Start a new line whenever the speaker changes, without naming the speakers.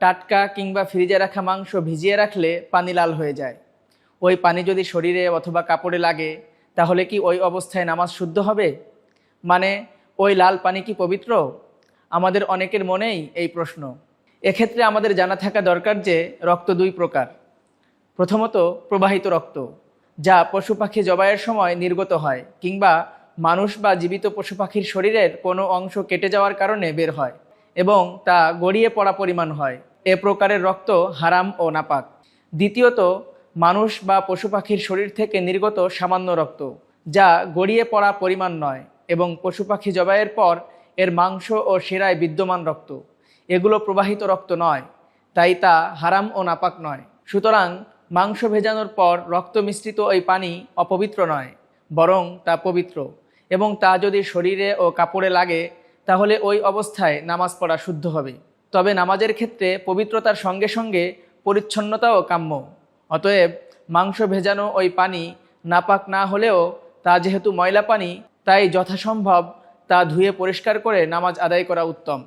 টাটকা কিংবা ফ্রিজে রাখা মাংস ভিজিয়ে রাখলে পানি লাল হয়ে যায়। ওই পানি যদি শরীরে অথবা কাপড়ে লাগে, তাহলে কি ওই অবস্থায় নামাজ শুদ্ধ হবে? মানে ওই লাল পানি কি পবিত্র? আমাদের অনেকের মনেই এই প্রশ্ন। এক্ষেত্রে আমাদের জানা থাকা দরকার যে, রক্ত দুই প্রকার। প্রথমত, প্রবাহিত রক্ত, যা পশু পাখি জবাইয়ের সময় নির্গত হয়, কিংবা মানুষ বা জীবিত পশু পাখির শরীরের কোনো অংশ কেটে যাওয়ার কারণে বের হয়, এবং তা গড়িয়ে পড়া পরিমাণ হয়। এ প্রকারের রক্ত হারাম ও নাপাক। দ্বিতীয়ত, মানুষ বা পশু পাখির শরীর থেকে নির্গত সামান্য রক্ত, যা গড়িয়ে পড়া পরিমাণ নয় এবং পশু পাখি জবাইয়ের পর এর মাংস ও শিরায় বিদ্যমান রক্ত। এগুলো প্রবাহিত রক্ত নয়, তাই তা হারাম ও নাপাক নয়। সুতরাং, মাংস ভেজানোর পর রক্ত মিশ্রিত ওই পানি অপবিত্র নয়, বরং তা পবিত্র এবং তা যদি শরীরে ও কাপড়ে লাগে, তাহলে ওই অবস্থায় নামাজ পড়া শুদ্ধ হবে। তবে নামাজের ক্ষেত্রে পবিত্রতার সঙ্গে সঙ্গে পরিচ্ছন্নতাও কাম্য। অতএব মাংস ভেজানো ওই পানি নাপাক না হলেও তা যেহেতু ময়লা পানি, তাই যথাসম্ভব তা ধুয়ে পরিষ্কার করে নামাজ আদায় করা উত্তম।